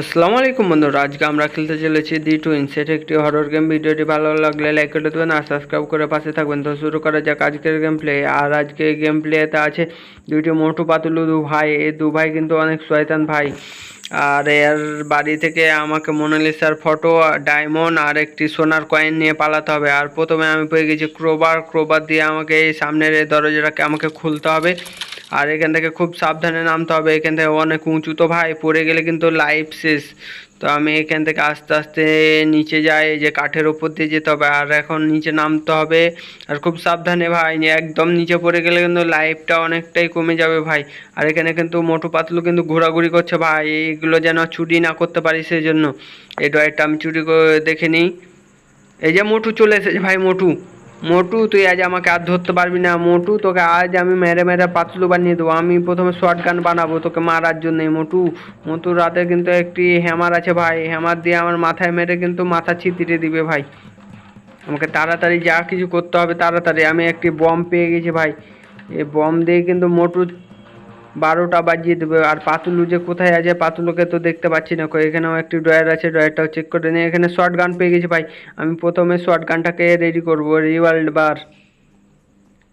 আসসালামু আলাইকুম বন্ধুরা, আজকে আমরা খেলতে চলেছি দি টুইন সেটা একটি হরর গেম ভিডিওটি ভালো লাগলে লাইক করে দেবেন আর সাবস্ক্রাইব করে পাশে থাকবেন। তো শুরু করা যাক আজকের গেম প্লে আর আজকে গেম প্লেতে আছে দুইটি মোটু পাতুলু দু ভাই। এই দু ভাই কিন্তু অনেক শয়তান ভাই। আর এর বাড়ি থেকে আমাকে মোনালিসার ফটো ডায়মন্ড আর একটি সোনার কয়েন নিয়ে পালাতে হবে। আর প্রথমে আমি পেয়ে গেছি ক্রোবার ক্রোবার দিয়ে আমাকে এই সামনের এই দরজাটাকে আমাকে খুলতে হবে। আর এখান থেকে খুব সাবধানে নামতে হবে। এখান থেকে অনেক উঁচু। তো ভাই, পড়ে গেলে কিন্তু লাইফ শেষ। তো আমি এখান থেকে আস্তে আস্তে নিচে যাই, যে কাঠের ওপর দিয়ে যেতে হবে। আর এখন নিচে নামতে হবে। আর খুব সাবধানে ভাই, একদম নিচে পড়ে গেলে কিন্তু লাইফটা অনেকটাই কমে যাবে ভাই। আর এখানে কিন্তু মোটু পাতলু কিন্তু ঘোরাঘুরি করছে ভাই। এইগুলো যেন চুরি না করতে পারি সেই জন্য এই ডয়েরটা আমি চুরি করে দেখে নিই। এই যে মোটু চলে এসেছে ভাই, মোটু। মোটু, তুই আজ আমাকে আর ধরতে পারবি না। মোটু, তোকে আজ আমি মেরে মেরে পাতলু বানিয়ে দেবো। আমি প্রথমে শর্ট গান বানাবো, তোকে মারার জন্যই। মোটু মোটুর রাতে কিন্তু একটি হ্যামার আছে ভাই। হ্যামার দিয়ে আমার মাথায় মেরে কিন্তু মাথা ছিটিয়ে দিবে ভাই। আমাকে তাড়াতাড়ি যা কিছু করতে হবে তাড়াতাড়ি। আমি একটি বম পেয়ে গেছি ভাই। এই বম দিয়ে কিন্তু মোটু বারোটা বাজিয়ে দেবে। আর পাতুলু যে কোথায় আছে, পাতুলুকে তো দেখতে পাচ্ছি না। এখানেও একটি ড্রয়ার আছে ড্রয়ারটাও চেক করে নিই এখানে শর্ট গান পেয়ে গেছি ভাই। আমি প্রথমে শর্ট গানটাকে রেডি করব। রিভলভার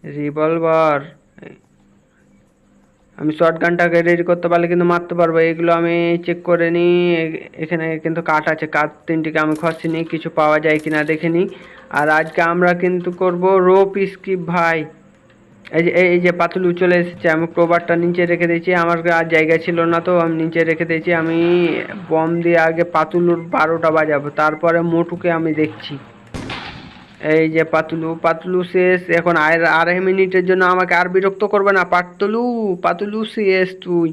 রিভলভার আমি শর্ট গানটাকে রেডি করতে পারলে কিন্তু মারতে পারব। এগুলো আমি চেক করে নিই। এখানে কিন্তু কাঠ আছে। কাঠ তিনটিকে আমি খসি নিই। কিছু পাওয়া যায় কিনা দেখে নিই। আর আজকে আমরা কিন্তু করব রোপ স্কিপ ভাই। এই যে এই যে পাতুলু চলে এসেছে, আমি ক্রোবারটা নিচে রেখে দিয়েছি, আমার আর জায়গা ছিল না তো, আমি নিচে রেখে দিয়েছি, আমি বম দিয়ে আগে পাতুলুর বারোটা বাজাবো, তারপরে মোটুকে আমি দেখছি। এই যে পাতুলু পাতুলু শেষ, এখন আর, আড়াই মিনিটের জন্য আমাকে আর বিরক্ত করবে না, পাতুলু পাতুলু শেষ তুই।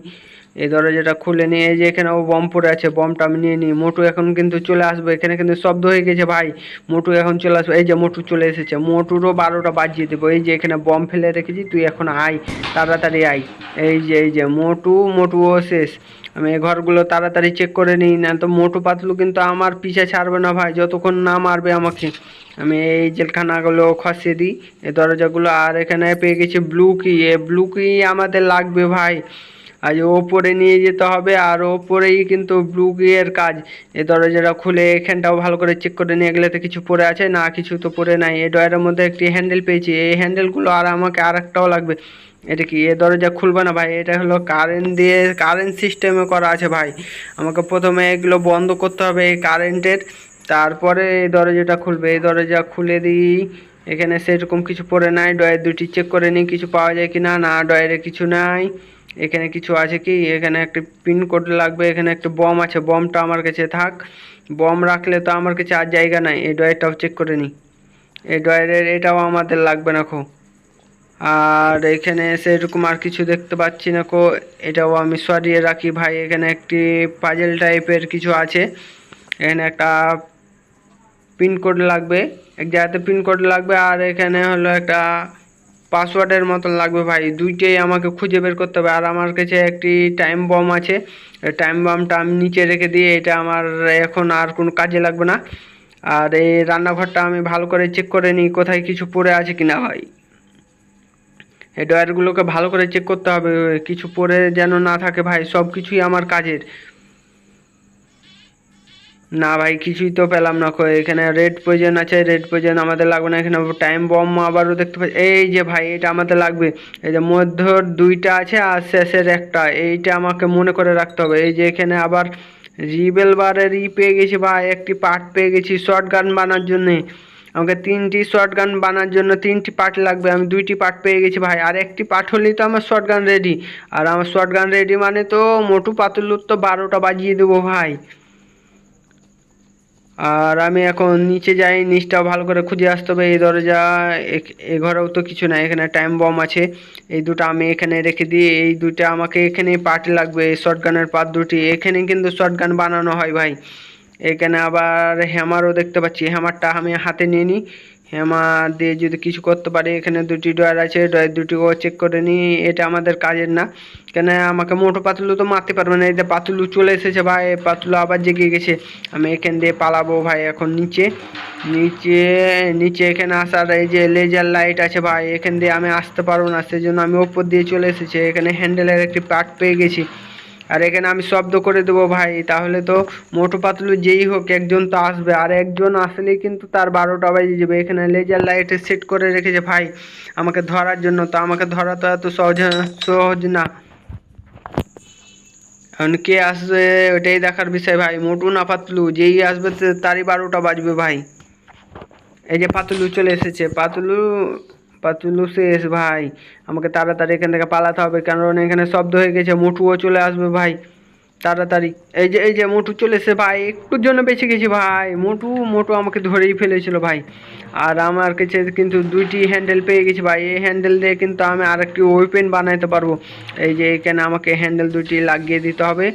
এই দরজাটা খুলে নিয়ে এই যে এখানে ও বম পড়ে আছে, বমটা আমি নিয়ে নিই। মোটু এখন কিন্তু চলে আসবে, এখানে কিন্তু শব্দ হয়ে গেছে ভাই। মোটু এখন চলে আসবে, এই যে মোটু চলে এসেছে। মোটুরও বারোটা বাজিয়ে দেবো। এই যে এখানে বম ফেলে রেখেছি, তুই এখন আয়, তাড়াতাড়ি আয়। এই যে এই যে, মোটু মোটুও শেষ। আমি এই ঘরগুলো তাড়াতাড়ি চেক করে নিই না তো মোটু পাতলু কিন্তু আমার পিছে ছাড়বে না ভাই, যতক্ষণ না মারবে আমাকে। আমি এই জেলখানাগুলো খসিয়ে দিই, এই দরজাগুলো। আর এখানে পেয়ে গেছি ব্লু কি? এ ব্লু কি আমাদের লাগবে ভাই? আজ ওপরে নিয়ে যেতে হবে আর ওপরেই কিন্তু ব্লু এর কাজ। এই দরজাটা খুলে এখানটাও ভালো করে চেক করে নিয়ে গেলে তো কিছু পরে আছে? না, কিছু তো পরে নাই। এই ডয়ারের মধ্যে একটি হ্যান্ডেল পেয়েছি। এই হ্যান্ডেলগুলো আর আমাকে আর একটাও লাগবে। এটা কি? এ দরজা খুলবে না ভাই? এটা হলো কারেন্ট দিয়ে কারেন্ট সিস্টেমে করা আছে ভাই। আমাকে প্রথমে এগুলো বন্ধ করতে হবে এই কারেন্টের তারপরে এই দরজাটা খুলবে। এই দরজা খুলে দিই। এখানে সেরকম কিছু পড়ে নাই ডয়ের দুটি চেক করে নিই, কিছু পাওয়া যায় কি না না ডয়ারে কিছু নাই। এখানে কিছু আছে কি? এখানে একটা পিন কোড লাগবে, এখানে একটা বম আছে বমটা আমার কাছে থাক। বম রাখলে তো আমার কাছে আর জায়গা নাই, এই ডয়ারটাও চেক করে নিই। এই ডয়ারের এটাও আমাদের লাগবে না খো। আর এখানে সেরকম আর কিছু দেখতে পাচ্ছি না কো এটাও আমি সরিয়ে রাখি ভাই, এখানে একটি পাজেল টাইপের কিছু আছে। এখানে একটা পিনকোড লাগবে। এক জায়গাতে পিনকোড লাগবে আর এখানে হলো একটা পাসওয়ার্ডের মতন লাগবে ভাই। দুইটাই আমাকে খুঁজে বের করতে হবে। আর আমার কাছে একটি টাইম বম আছে। টাইম বমটা আমি নিচে রেখে দিয়ে এটা আমার এখন আর কোনো কাজে লাগবে না। আর এই রান্নাঘরটা আমি ভালো করে চেক করে নিই কোথায় কিছু পড়ে আছে কি না ভাই। এই ডয়ারগুলোকে ভালো করে চেক করতে হবে। কিছু পড়ে যেন না থাকে ভাই সব কিছুই আমার কাজের। না ভাই, কিছুই তো পেলাম না এখানে রেড পয়জন আছে রেড পয়জন আমাদের লাগবে না। এখানে টাইম বম আবারও দেখতে পাচ্ছি। এই যে ভাই, এটা আমাদের লাগবে। এই যে মধ্যর দুইটা আছে আর শেষের একটা। এইটা আমাকে মনে করে রাখতে হবে। এই যে এখানে আবার রিবেল বারের ই পেয়ে গেছি ভাই। একটি পার্ট পেয়ে গেছি শর্ট গান বানার জন্যে। আমাকে তিনটি শর্ট গান বানার জন্য তিনটি পার্ট লাগবে। আমি দুইটি পার্ট পেয়ে গেছি ভাই। আর একটি পার্ট হলেই তো আমার শর্ট গান রেডি আর আমার শর্ট গান রেডি মানে তো মোটু পাতুলুর তো বারোটা বাজিয়ে দেবো ভাই। আর আমি এখন নিচে যাই, নিচটাও ভালো করে খুঁজে আসতে হবে। এই দরজা এ- ঘরেও তো কিছু নাই, এখানে টাইম বম আছে। এই দুটো আমি এখানে রেখে দিই, এই দুটো আমাকে এখানে পার্ট লাগবে শর্ট গানের পার্ট দুটি। এখানে কিন্তু শর্টগান বানানো হয় ভাই। এখানে আবার হ্যামারও দেখতে পাচ্ছি হ্যামারটা আমি হাতে নিয়ে নিই। হ্যামার দিয়ে যদি কিছু করতে পারি, এখানে দুটি ডয়ার আছে ডয়ার দুটিও চেক করে নিই, এটা আমাদের কাজের না। কেন, আমাকে মোটো পাতলু তো মারতে পারবে না, এই যে পাতলু চলে এসেছে ভাই পাতলু আবার জেগে গেছে। আমি এখান দিয়ে পালাবো ভাই, এখন নিচে নিচে নিচে এখানে আসার এই যে লেজার লাইট আছে ভাই, এখান দিয়ে আমি আসতে পারব না, সেজন্য আমি ওপর দিয়ে চলে এসেছি, এখানে হ্যান্ডেলের একটি পার্ট পেয়ে গেছি। আর এখানে আমি শব্দ করে দেবো ভাই, তাহলে তো মোটু পাতলু যেই হোক একজন তো আসবে। আর একজন আসলেই কিন্তু তার বারোটা বাজে যাবে। এখানে লেজার লাইটে সেট করে রেখেছে ভাই, আমাকে ধরার জন্য। তো আমাকে ধরা তো এত সহজ সহজ না। এখন কে আসবে ওটাই দেখার বিষয় ভাই। মোটু না পাতলু, যেই আসবে তারই বারোটা বাজবে ভাই। এই যে পাতলু চলে এসেছে। পাতলু পাতলু শেষ ভাই। আমাকে তাড়াতাড়ি এখান থেকে পালাতে হবে, কারণ এখানে শব্দ হয়ে গেছে মুঠুও চলে আসবে ভাই। তাড়াতাড়ি। এই যে এই যে, মোটু চলে এসে ভাই, একটুর জন্য বেঁচে গেছি ভাই। মোটু মোটু আমাকে ধরেই ফেলেছিল ভাই। আর আমার কাছে কিন্তু দুইটি হ্যান্ডেল পেয়ে গেছি ভাই। এই হ্যান্ডেল দিয়ে কিন্তু আমি আরেকটি ওয়েপেন বানাইতে পারব। এই যে, এখানে আমাকে হ্যান্ডেল দুটি লাগিয়ে দিতে হবে।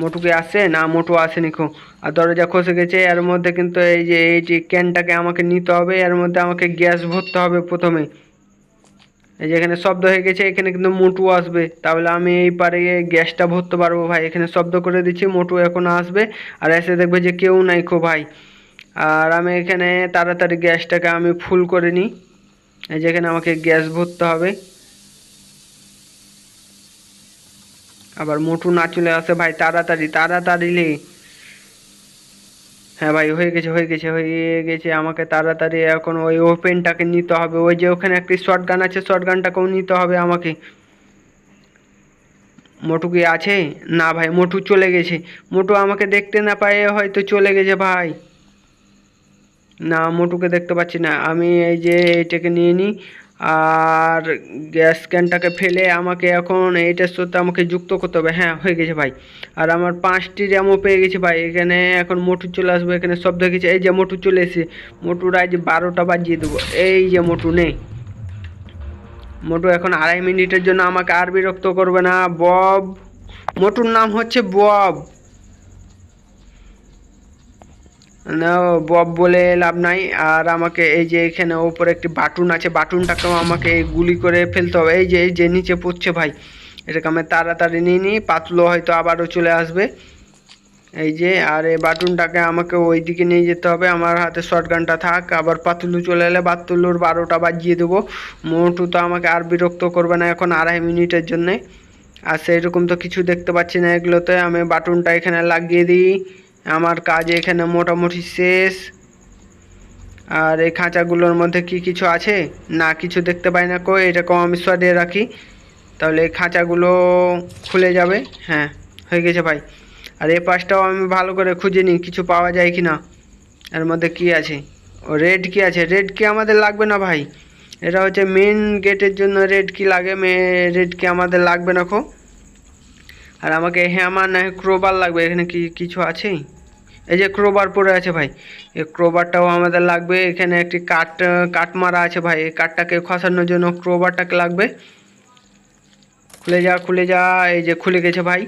মোটুকে আসে? না, মোটু আসেনি খো আর দরজা খসে গেছে, এর মধ্যে কিন্তু এই যে এই যে ক্যানটাকে আমাকে নিতে হবে, এর মধ্যে আমাকে গ্যাস ভরতে হবে প্রথমে। এই যে এখানে শব্দ হয়ে গেছে, এখানে কিন্তু মোটু আসবে। তাহলে আমি এই পারে গিয়ে গ্যাসটা ভরতে পারব ভাই। এখানে শব্দ করে দিচ্ছি, মোটু এখন আসবে। আর এসে দেখবে যে কেউ নাই খো ভাই। আর আমি এখানে তাড়াতাড়ি গ্যাসটাকে আমি ফুল করে নিই। এই যে এখানে আমাকে গ্যাস ভরতে হবে। আবার মোটু না চলে আসে, ভাই তাড়াতাড়ি তাড়াতাড়ি লে। হ্যাঁ ভাই, হয়ে গেছে হয়ে গেছে হয়ে গেছে, আমাকে তাড়াতাড়ি এখন ওই ওপেনটাকে নিতে হবে। ওই যে ওখানে একটি শর্ট গান আছে শর্ট গানটাকেও নিতে হবে আমাকে। মোটু কি আছে? না ভাই, মোটু চলে গেছে। মোটু আমাকে দেখতে না পায়ে, হয়তো চলে গেছে ভাই। না, মোটুকে দেখতে পাচ্ছি না। আমি এই যে এইটাকে নিয়ে নিই। আর গ্যাস ক্যানটাকে ফেলে আমাকে এখন এইটার সাথে আমাকে যুক্ত করতে হবে। হ্যাঁ হয়ে গেছে ভাই। আর আমার পাঁচটি র্যামও পেয়ে গেছি ভাই। এখানে এখন মোটু চলে আসবে, এখানে সব দেখেছি এই যে মোটু চলে এসে মোটুর আজ বারোটা বাজিয়ে দেবো। এই যে মোটু নেই। মোটু এখন আড়াই মিনিটের জন্য আমাকে আর বিরক্ত করবে না। বব। মোটুর নাম হচ্ছে বব না বব বলে লাভ নাই। আর আমাকে এই যে এখানে ওপরে একটি বাটুন আছে, বাটুনটাকেও আমাকে গুলি করে ফেলতে হবে। এই যে এই যে নিচে পড়ছে ভাই, এটাকে আমি তাড়াতাড়ি নিয়ে নিই, পাতলো হয়তো আবারও চলে আসবে। এই যে, আর এই বাটুনটাকে আমাকে ওই দিকে নিয়ে যেতে হবে। আমার হাতে শর্ট গানটা থাক, আবার পাতুলু চলে এলে পাতুলুর বারোটা বাজিয়ে দেবো। মোটু তো আমাকে আর বিরক্ত করবে না এখন আড়াই মিনিটের জন্যে। আর সেইরকম তো কিছু দেখতে পাচ্ছি না এগুলোতে। আমি বাটুনটা এখানে লাগিয়ে দিই। আমার কাজ এখানে মোটামুটি শেষ। আর এই খাঁচাগুলোর মধ্যে কি কিছু আছে? না, কিছু দেখতে পাই না কো এরকম আমি সরিয়ে রাখি। তাহলে এই খাঁচাগুলো খুলে যাবে। হ্যাঁ হয়ে গেছে ভাই। আর এই পাশটাও আমি ভালো করে খুঁজে নিই, কিছু পাওয়া যায় কি না এর মধ্যে কি আছে? ও, রেড কি আছে? রেড কি আমাদের লাগবে না ভাই? এটা হচ্ছে মেন গেটের জন্য রেড কি লাগে? মে, রেড কি আমাদের লাগবে না খো আর আমাকে হ্যামার না ক্রোবার লাগবে? এখানে কি, কিছু আছে? এই যে ক্রোবার পড়ে আছে ভাই। এই ক্রোবারটাও আমাদের লাগবে। এখানে একটি কাঠ কাঠ মারা আছে ভাই। এই কাঠটাকে খসানোর জন্য ক্রোবারটাকে লাগবে। খুলে যা খুলে যা। এই যে খুলে গেছে ভাই।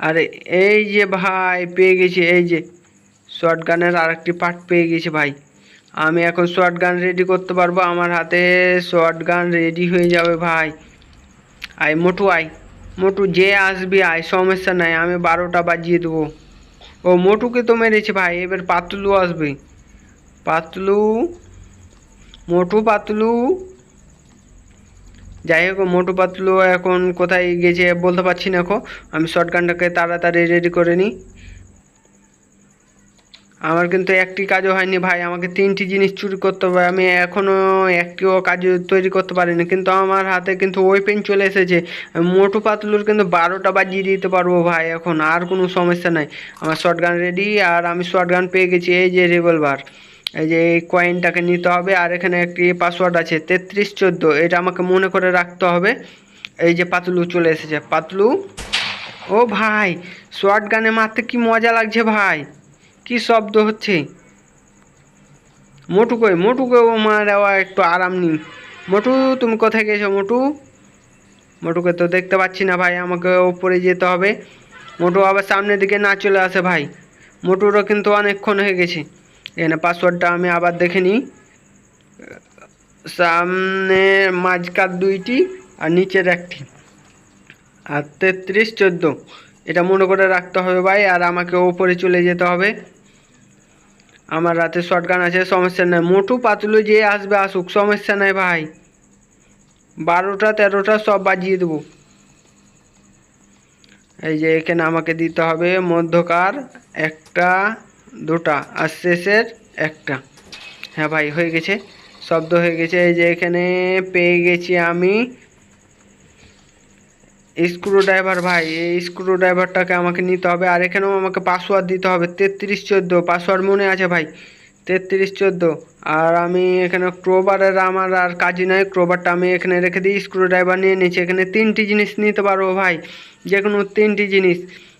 আর এই যে ভাই, পেয়ে গেছি। এই যে শর্ট গানের আরেকটি পার্ট পেয়ে গেছি ভাই। আমি এখন শর্ট গান রেডি করতে পারব। আমার হাতে শর্ট গান রেডি হয়ে যাবে ভাই। আয়, মোটু আয়। মোটু, যে আসবি আয়, সমস্যা নাই। আমি বারোটা বাজিয়ে দেবো। ও, মোটুকে তো মেরেছে ভাই, এবার পাতলু আসবে। পাতলু, মোটু পাতলু। যাই হোক, মোটু পাতলু এখন কোথায় গেছে বলতে পারছি না এখন। আমি শর্ট গানটাকে তাড়াতাড়ি রেডি করে নিই। আমার কিন্তু একটি কাজও হয়নি ভাই, আমাকে তিনটি জিনিস চুরি করতে হবে, আমি এখনও একটিও কাজ তৈরি করতে পারিনি, কিন্তু আমার হাতে কিন্তু ওয়েপেন চলে এসেছে মোটু পাতলুর কিন্তু বারোটা বাজিয়ে দিতে পারব ভাই এখন, আর কোনো সমস্যা নাই, আমার শর্ট গান রেডি আর আমি শর্ট গান পেয়ে গেছি, এই যে রিভলভার এই যে এই কয়েনটাকে নিতে হবে, আর এখানে একটি পাসওয়ার্ড আছে, তেত্রিশ চোদ্দ, এটা আমাকে মনে করে রাখতে হবে, এই যে পাতলু চলে এসেছে, পাতলু, ও ভাই শর্ট গানে মারতে কি মজা লাগছে ভাই কি শব্দ হচ্ছে? মোটু কই? মোটু কই? ও মা দেওয়া একটু আরাম নি মোটু, তুমি কোথায় গেছো মোটু? মোটুকে তো দেখতে পাচ্ছি না ভাই, আমাকে ওপরে যেতে হবে। মোটু আবার সামনের দিকে না চলে আসে ভাই। মোটুরও কিন্তু অনেকক্ষণ হয়ে গেছে। এখানে পাসওয়ার্ডটা আমি আবার দেখে নিই। সামনে মাঝকার দুইটি আর নিচের একটি। আর তেত্রিশ, চোদ্দ। এটা মনে করে রাখতে হবে ভাই, আর আমাকে ওপরে চলে যেতে হবে। আমার রাতে শর্ট গান আছে, সমস্যা নেই। মোটু পাতলু যে আসবে আসুক, সমস্যা নেই ভাই। বারোটা, তেরোটা সব বাজিয়ে দেবো। এই যে এখানে আমাকে দিতে হবে মধ্যকার একটা, দুটা, আর শেষের একটা। হ্যাঁ ভাই, হয়ে গেছে। শব্দ হয়ে গেছে। এই যে এখানে পেয়ে গেছি আমি স্ক্রু ড্রাইভার ভাই, এই স্ক্রু ড্রাইভারটাকে আমাকে নিতে হবে আর এখানেও আমাকে পাসওয়ার্ড দিতে হবে। তেত্রিশ চোদ্দ পাসওয়ার্ড মনে আছে ভাই? তেত্রিশ চোদ্দ। আর আমি এখানে ক্রোবারের আমার আর কাজই নয় ক্রোবারটা আমি এখানে রেখে দিই স্ক্রু ড্রাইভার নিয়ে নিচ্ছি। এখানে তিনটি জিনিস নিতে পারব ভাই যে কোনো তিনটি জিনিস।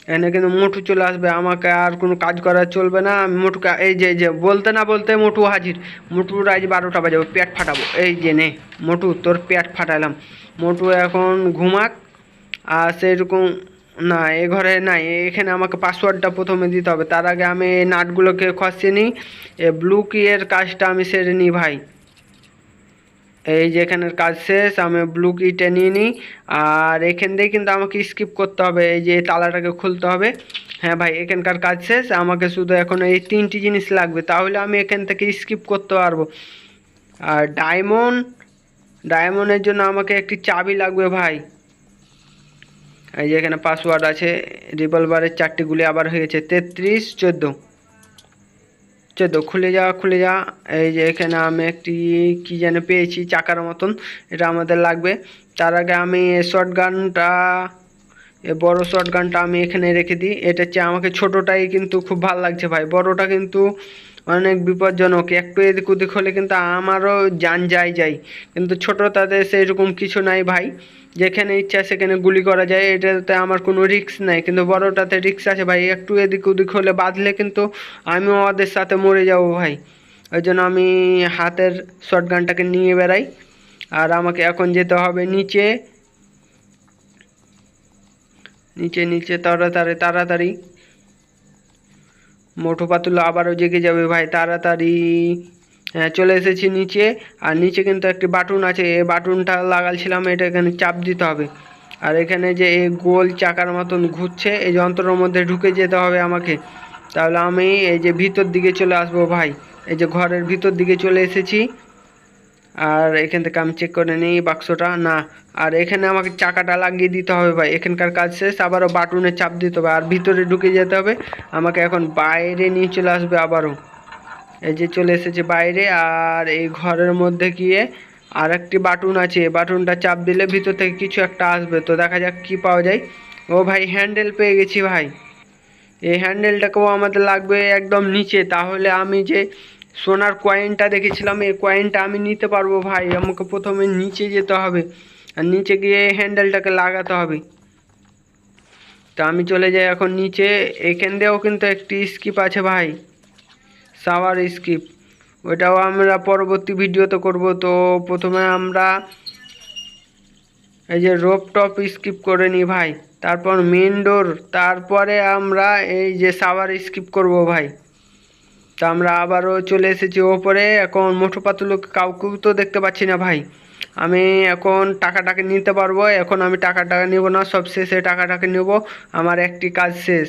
এখানে কিন্তু মোটু চলে আসবে, আমাকে আর কোনো কাজ করা চলবে না। আমি মোটুকে, এই যে যে, বলতে না বলতে মোটু হাজির। মোটুর আজ বারোটা বাজাবো পেট ফাটাবো। এই যে নে, মোটু, তোর পেট ফাটালাম। মোটু এখন ঘুমাক সেরকম না এ ঘরে নাই। এখানে আমাকে পাসওয়ার্ডটা প্রথমে দিতে হবে। তার আগে আমি এই নাটগুলোকে খসিয়ে নিই। এ ব্লু কি এর কাজটা আমি সেরে নিই ভাই। এই যে এখানের কাজ শেষ, আমি ব্লু কিটা নিয়ে নিই। আর এখান দিয়ে কিন্তু আমাকে স্কিপ করতে হবে। এই যে তালাটাকে খুলতে হবে। হ্যাঁ ভাই, এখানকার কাজ শেষ। আমাকে শুধু এখন এই তিনটি জিনিস লাগবে। তাহলে আমি এখান থেকে স্কিপ করতে পারব। আর ডায়মন্ড ডায়মন্ডের জন্য আমাকে একটি চাবি লাগবে ভাই। এই যে এখানে পাসওয়ার্ড আছে রিভলভারের চারটি গুলি আবার হয়েছে তেত্রিশ, চোদ্দ। চোদ্দ, খুলে যা খুলে যা। এই যে এখানে আমি একটি কি যেন পেয়েছি, চাকার মতন, এটা আমাদের লাগবে। তার আগে আমি শর্ট গানটা বড় শর্ট গানটা আমি এখানে রেখে দিই। এটা হচ্ছে আমাকে ছোটোটাই কিন্তু খুব ভালো লাগছে ভাই। বড়টা কিন্তু অনেক বিপজ্জনক। একটু এদিক ওদিক হলে কিন্তু আমারও যান যায় যায় কিন্তু ছোটোটাতে সেইরকম কিছু নাই ভাই। যেখানে ইচ্ছা সেখানে গুলি করা যায়, এটাতে আমার কোনো রিস্ক নাই। কিন্তু বড়টাতে রিস্ক আছে ভাই। একটু এদিক ওদিক হলে বাঁধলে কিন্তু আমিও ওদের সাথে মরে যাব ভাই। ওই জন্য আমি হাতের শর্ট গানটাকে নিয়ে বেড়াই। আর আমাকে এখন যেতে হবে নিচে। নিচে নিচে, তাড়াতাড়ি তাড়াতাড়ি। মোটু পাতুলা আবারও জেগে যাবে ভাই, তাড়াতাড়ি। হ্যাঁ চলে এসেছি নিচে। আর নিচে কিন্তু একটি বাটন আছে, এই বাটনটা লাগালছিলাম, এটা এখানে চাপ দিতে হবে। আর এখানে যে এই গোল চাকার মতন ঘুরছে, এই যন্ত্রের মধ্যে ঢুকে যেতে হবে আমাকে। তাহলে আমি এই যে ভিতর দিকে চলে আসব ভাই, এই যে ঘরের ভিতর দিকে চলে এসেছি। আর এখান থেকে আমি চেক করে নিই বাক্সটা, না। আর এখানে আমাকে চাকাটা লাগিয়ে দিতে হবে ভাই। এখানকার কাজ শেষ, আবারও বাটনে চাপ দিতে হবে। আর ভিতরে ঢুকে যেতে হবে। আমাকে এখন বাইরে নিয়ে চলে আসবে আবারও। এই যে চলে এসেছে বাইরে, আর এই ঘরের মধ্যে গিয়ে আর একটি বাটন আছে। বাটনটা চাপ দিলে ভিতর থেকে কিছু একটা আসবে। তো দেখা যাক কি পাওয়া যায়। ও ভাই হ্যান্ডেল পেয়ে গেছি ভাই। এই হ্যান্ডেলটাকেও আমাদের লাগবে একদম নিচে। তাহলে আমি যে সোনার কয়েনটা দেখেছিলাম, এই কয়েনটা আমি নিতে পারব ভাই। আমাকে প্রথমে নিচে যেতে হবে, আর নিচে গিয়ে হ্যান্ডেলটাকে লাগাতে হবে। তা আমি চলে যাই এখন নিচে, এখান দিয়েও কিন্তু একটি স্কিপ আছে ভাই, সাওয়ার স্কিপ ওটাও আমরা পরবর্তী ভিডিওতে করব। তো প্রথমে আমরা এই যে রোপ টপ স্কিপ করে নিই ভাই, তারপর মেন ডোর তারপরে আমরা এই যে সাওয়ার স্কিপ করব ভাই। তা আমরা আবারও চলে এসেছি ওপরে। এখন মোটু পাতুলো কাউকেও তো দেখতে পাচ্ছি না ভাই। আমি এখন টাকাটাকে নিতে পারব। এখন আমি টাকাটাকে নেব না, সব শেষে টাকাটাকে নেব। আমার একটি কাজ শেষ।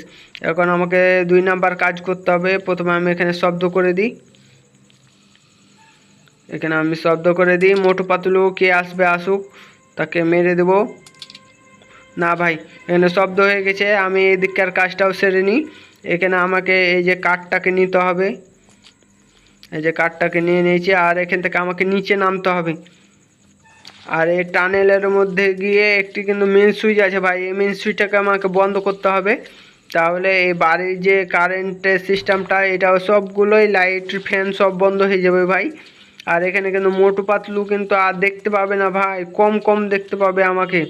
এখন আমাকে দুই নাম্বার কাজ করতে হবে। প্রথমে আমি এখানে শব্দ করে দিই। এখানে আমি শব্দ করে দিই মোটু পাতুলু কে আসবে আসুক, তাকে মেরে দেব। না ভাই, এখানে শব্দ হয়ে গেছে। আমি এদিককার কাজটাও সেরে নিই। এখানে আমাকে এই যে কাঠটাকে নিতে হবে। এই যে কাঠটাকে নিয়ে নিয়েছি, আর এখান থেকে আমাকে নিচে নামতে হবে। আর এই টানেলের মধ্যে গিয়ে একটি কিন্তু মেন সুইচ আছে ভাই, এই মেন সুইচটাকে আমাকে বন্ধ করতে হবে। তাহলে এই বাড়ির যে কারেন্টের সিস্টেমটা এটাও সবগুলোই লাইট ফ্যান সব বন্ধ হয়ে যাবে ভাই। আর এখানে কিন্তু মোটু পাতলু কিন্তু আর দেখতে পাবে না ভাই, কম কম দেখতে পাবে আমাকে।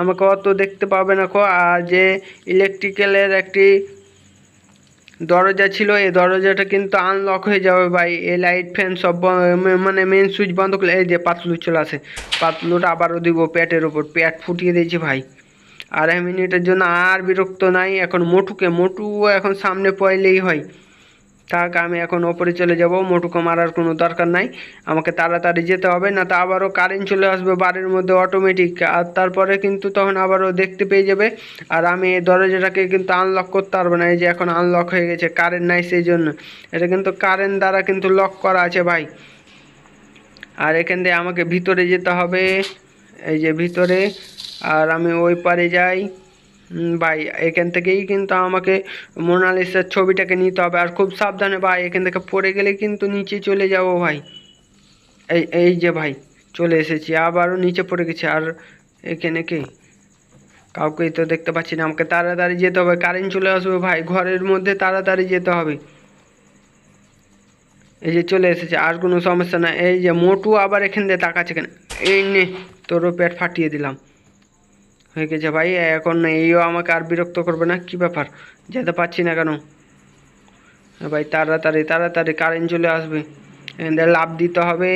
আমাকে অত দেখতে পাবে না কো, আর যে ইলেকট্রিক্যালের একটি দরজা ছিল, এই দরজাটা কিন্তু আনলক হয়ে যাবে ভাই। এই লাইট ফ্যান সব মানে মেন সুইচ বন্ধ করলে, এই যে পাতলু চলে আসে। পাতলুটা আবারও দিব প্যাটের ওপর প্যাট ফুটিয়ে দিয়েছি ভাই। আড়াই মিনিটের জন্য আর বিরক্ত নাই, এখন মোটুকে মোটু এখন সামনে পয়লেই হয়। থাক আমি এখন ওপরে চলে যাব, মোটুকে মারার কোনো দরকার নাই। আমাকে তাড়াতাড়ি যেতে হবে, না তো আবারও কারেন্ট চলে আসবে বাড়ির মধ্যে অটোমেটিক আর তারপরে কিন্তু তখন আবারও দেখতে পেয়ে যাবে। আর আমি এই দরজাটাকে কিন্তু আনলক করতে পারব না, এই যে এখন আনলক হয়ে গেছে কারেন্ট নাই সেই জন্য। এটা কিন্তু কারেন্ট দ্বারা কিন্তু লক করা আছে ভাই। আর এখান দিয়ে আমাকে ভিতরে যেতে হবে, এই যে ভিতরে। আর আমি ওই পারে যাই। ভাই, এখান থেকেই কিন্তু আমাকে মোনালিসার ছবিটাকে নিতে হবে। আর খুব সাবধানে ভাই, এখান থেকে পড়ে গেলে কিন্তু নিচে চলে যাব ভাই। এই এই যে ভাই, চলে এসেছি, আবারও নিচে পড়ে গেছি। আর এখানে কি? কাউকেই তো দেখতে পাচ্ছি না। আমাকে তাড়াতাড়ি যেতে হবে, কারেন্ট চলে আসবে ভাই, ঘরের মধ্যে তাড়াতাড়ি যেতে হবে। এই যে চলে এসেছে, আর কোনো সমস্যা না এই যে মোটু আবার এখান দিয়ে তাকাচ্ছে কেন? এই নে, তোরও পেট ফাটিয়ে দিলাম। হয়ে গেছে ভাই, এখন এইও আমাকে আর বিরক্ত করবে না, কি ব্যাপার? যেতে পারছি না কেন? ভাই, তাড়াতাড়ি তাড়াতাড়ি কারেন্ট চলে আসবে। লাভ দিতে হবে,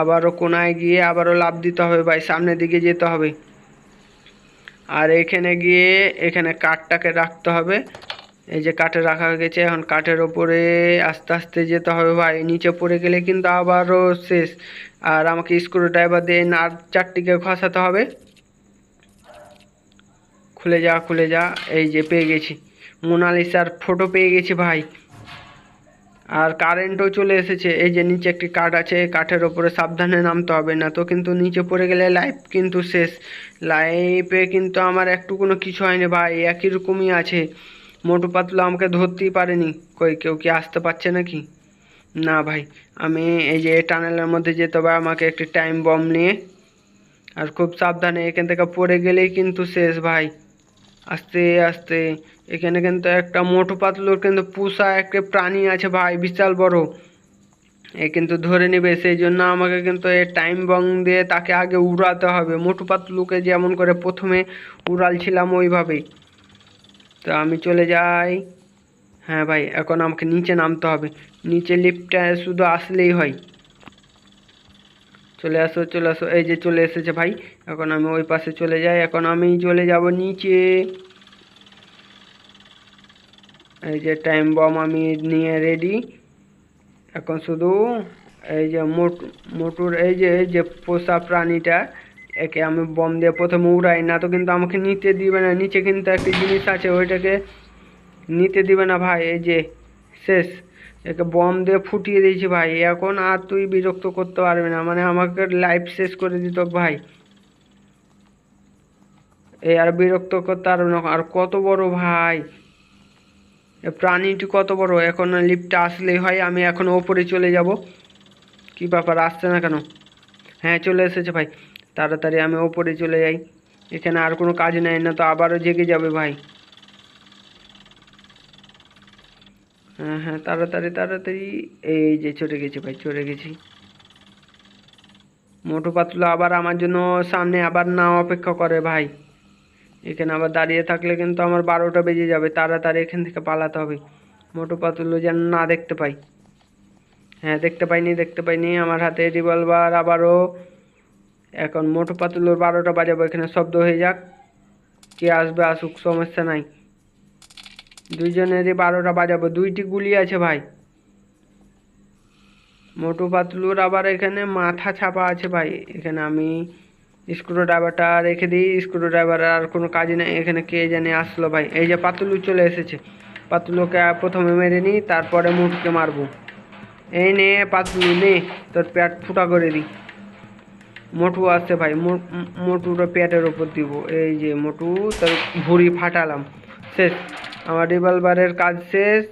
আবারও কোনায় গিয়ে আবারও লাভ দিতে হবে ভাই, সামনের দিকে যেতে হবে। আর এখানে গিয়ে, এখানে কাঠটাকে রাখতে হবে। এই যে কাঠে রাখা গেছে, এখন কাঠের ওপরে আস্তে আস্তে যেতে হবে ভাই, নিচে পড়ে গেলে কিন্তু আবারও শেষ। আর আমাকে স্ক্রু ড্রাইভার দিয়ে নাট চারটিকে খসাতে হবে। খুলে যা খুলে যা। এই যে পেয়ে গেছি। মোনালিসার ফটো পেয়ে গেছি ভাই। আর কারেন্টও চলে এসেছে। এই যে নিচে একটি কাঠ আছে কাঠের ওপরে সাবধানে নামতে হবে না তো। কিন্তু নিচে পড়ে গেলে লাইফ কিন্তু শেষ। লাইফে কিন্তু আমার একটু কোনো কিছু হয়নি ভাই। একই রকমই আছে। মোটু পাতলা আমাকে ধরতেই পারেনি। কই, কেউ কি আসতে পারছে নাকি? না ভাই। আমি এই যে টানেলের মধ্যে যেতে হবে। আমাকে একটি টাইম বম নিয়ে। আর খুব সাবধানে এখান থেকে পড়ে গেলেই কিন্তু শেষ ভাই। আস্তে আস্তে। এখানে কিন্তু একটা মোটু পাতলুর কিন্তু পুষা একটা প্রাণী আছে ভাই, বিশাল বড়। এ কিন্তু ধরে নেবে, সেই জন্য আমাকে কিন্তু এ টাইম বং দিয়ে তাকে আগে উড়াতে হবে। মোটু পাতলুকে যেমন করে প্রথমে উড়ালছিলাম ওইভাবেই। তো আমি চলে যাই। হ্যাঁ ভাই, এখন আমাকে নিচে নামতে হবে। নিচে লিফটটা শুধু আসলেই হয়। চলে আসো চলে আসো। এই যে চলে এসেছে ভাই, এখন আমি ওই পাশে চলে যাই। এখন আমি চলে যাব নিচে। এই যে টাইম বম আমি নিয়ে রেডি এখন শুধু এই যে মোটু, মোটুর এই যে এই যে পোষা প্রাণীটা, একে আমি বম দিয়ে প্রথমে উড়াই। না তো কিন্তু আমাকে নিতে দিবে না। নিচে কিন্তু একটা জিনিস আছে, ওইটাকে নিতে দিবে না ভাই। এই যে, শেষ। একে বম দিয়ে ফুটিয়ে দিয়েছি ভাই। এখন আর তুই বিরক্ত করতে পারবি না। মানে আমাকে লাইফ শেষ করে দিত ভাই। এ আর বিরক্ত করতে পারবে না। আর কত বড় ভাই। প্রাণীটি কত বড়। এখন লিফটটা আসলেই হয়, আমি এখন ওপরে চলে যাব। কি ব্যাপার, আসছে না কেন? হ্যাঁ চলে এসেছে ভাই। তাড়াতাড়ি আমি ওপরে চলে যাই। এখানে আর কোনো কাজ নেই, না তো আবারও জেগে যাবে ভাই। হ্যাঁ হ্যাঁ তাড়াতাড়ি তাড়াতাড়ি। এই যে চড়ে গেছি ভাই, চড়ে গেছি। মোটু পাতলু আবার আমার জন্য সামনে আবার না অপেক্ষা করে ভাই। এখানে আবার দাঁড়িয়ে থাকলে কিন্তু আমার বারোটা বেজে যাবে, তাড়াতাড়ি এখান থেকে পালাতে হবে। মোটু পাতলু যেন না দেখতে পাই। হ্যাঁ দেখতে পাইনি দেখতে পাইনি, আমার হাতে রিভলভার আবারও। এখন মোটু পাতলুর বারোটা বাজাবো, এখানে শব্দ হয়ে যাক। কে আসবে আসুক, সমস্যা নাই। দুইজনেরই বারোটা বাজাবো। দুইটি গুলি আছে ভাই। মোটু পাতলুর আবার এখানে মাথা ছাপা আছে ভাই। এখানে আমি স্ক্রু ড্রাইভারটা রেখে দিই। স্ক্রু ড্রাইভার আর কোনো কাজ নেই। এখানে কে জানে আসলো ভাই। এই যে পাতলু চলে এসেছে। পাতলুকে প্রথমে মেরে নিই, তারপরে মুটুকে মারবো। এই নে পাতলু, নে। তোর প্যাট ফুটা করে দিই। মোটু আসছে ভাই। মো- মোটুর পেটের ওপর দিব। এই যে মোটু, তোর ভুঁড়ি ফাটালাম। শেষ। আমার রিভলভারের কাজ শেষ।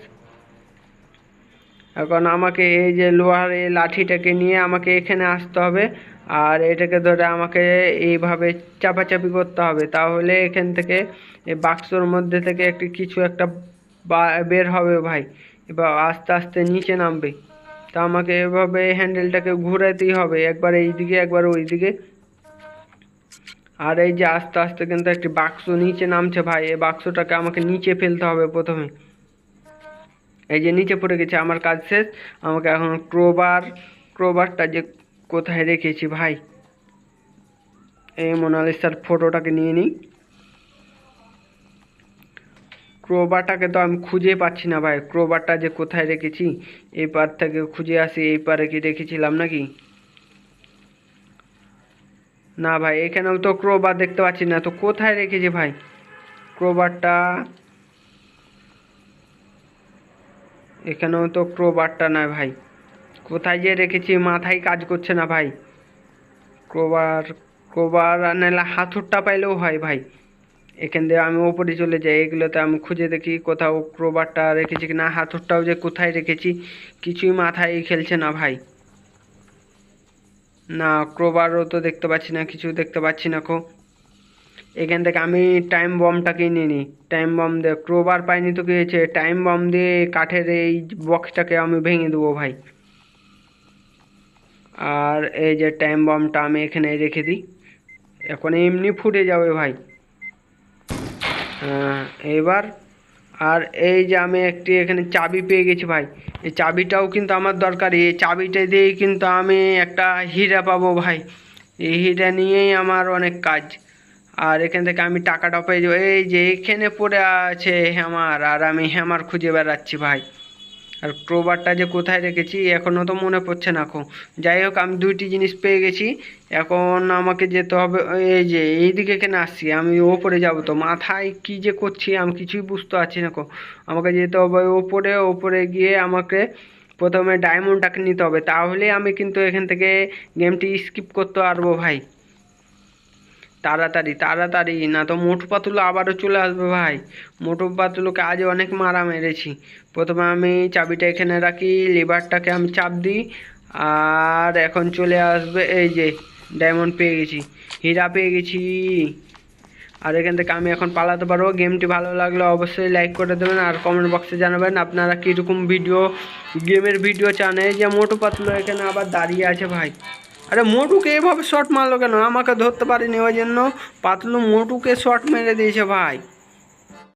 এখন আমাকে এই যে লোহার এই লাঠিটাকে নিয়ে আমাকে এখানে আসতে হবে। আর এটাকে ধরে আমাকে এইভাবে চাপাচাপি করতে হবে। তাহলে এখান থেকে এই বাক্সর মধ্যে থেকে একটি কিছু একটা বের হবে ভাই। এবার আস্তে আস্তে নিচে নামবে। তা আমাকে এভাবে হ্যান্ডেলটাকে ঘুরাতেই হবে। একবার এই দিকে একবার ওই দিকে আর এই যে আস্তে আস্তে কিন্তু একটি বাক্স নিচে নামছে ভাই, এই বাক্সটাকে আমাকে নিচে ফেলতে হবে প্রথমে। এই যে নিচে পড়ে গেছে, আমার কাজ শেষ। আমাকে এখন ক্রোবার, ক্রোবারটা যে কোথায় রেখেছি ভাই? এই মোনালিসার ফটোটাকে নিয়ে নিই। ক্রোবারটাকে তো আমি খুঁজে পাচ্ছি না ভাই। ক্রোবারটা যে কোথায় রেখেছি? এই পার থেকে খুঁজে আসি, এই পারে কি রেখেছিলাম নাকি? না ভাই, এখানেও তো ক্রোবার দেখতে পাচ্ছি না। তো কোথায় রেখেছি ভাই? ক্রোবারটা এখানেও তো ক্রোবারটা না ভাই। কোথায় যে রেখেছি, মাথায় কাজ করছে না ভাই। ক্রোবার ক্রোবার নাহলে হাতুরটা পাইলেও হয় ভাই। এখান দিয়ে আমি ওপরে চলে যাই, এগুলোতে আমি খুঁজে দেখি কোথাও ক্রোবারটা রেখেছি কি না হাতুরটাও যে কোথায় রেখেছি, কিছুই মাথায় খেলছে না ভাই। না, ক্রোবারও তো দেখতে পাচ্ছি না, কিছু দেখতে পাচ্ছি না কো। এখান থেকে আমি টাইম বমটাকে নিয়ে নিই। টাইম বম দিয়ে ক্রোবার পাইনি তো কি হয়েছে? টাইম বম দিয়ে কাঠের এই বক্সটাকে আমি ভেঙে দেবো ভাই। আর এই যে টাইম বমটা আমি এখানে রেখে দিই। এখন এমনি ফুটে যাবে ভাই। এবার, আর এই যে আমি একটি এখানে চাবি পেয়ে গেছি ভাই। এই চাবিটাও কিন্তু আমার দরকার, এই চাবিটা দিয়েই কিন্তু আমি একটা হীরা পাবো ভাই। এই হীরা নিয়েই আমার অনেক কাজ। আর এখান থেকে আমি টাকাটা পেয়ে যাব। এই যে এখানে পড়ে আছে হ্যামার আর আমি হ্যামার খুঁজে বেড়াচ্ছি ভাই। আর ক্রোবারটা যে কোথায় রেখেছি এখনও তো মনে পড়ছে না এখন। যাই হোক, আমি দুইটি জিনিস পেয়ে গেছি। এখন আমাকে যেতে হবে, এই যে এইদিকে কেন আসছি, আমি ওপরে যাব তো। মাথায় কি যে করছি আমি কিছুই বুঝতে পারছি না আমাকে যেতে হবে ওপরে ওপরে গিয়ে আমাকে প্রথমে ডায়মন্ডটাকে নিতে হবে। তাহলে আমি কিন্তু এখান থেকে গেমটি স্কিপ করতে পারব ভাই। তাড়াতাড়ি তাড়াতাড়ি। না তো মোটু পাতুলো আবারও চলে আসবে ভাই। মোটু পাতুলোকে আজ অনেক মারা মেরেছি। প্রথমে আমি চাবিটা এখানে রাখি, লিভারটাকে আমি চাপ দিই, আর এখন চলে আসবে এই যে ডায়মন্ড পেয়ে গেছি, হীরা পেয়ে গেছি। আর এখান থেকে আমি এখন পালাতে পারব। গেমটি ভালো লাগলে অবশ্যই লাইক করে দেবেন আর কমেন্ট বক্সে জানাবেন আপনারা কীরকম ভিডিও গেমের ভিডিও চান এই যে মোটু পাতলু এখানে আবার দাঁড়িয়ে আছে ভাই। আরে মোটুকে এভাবে শট মারলো কেন? আমাকে ধরতে পারিনি, ওই জন্য পাতলু মোটুকে শট মেরে দিয়েছে ভাই।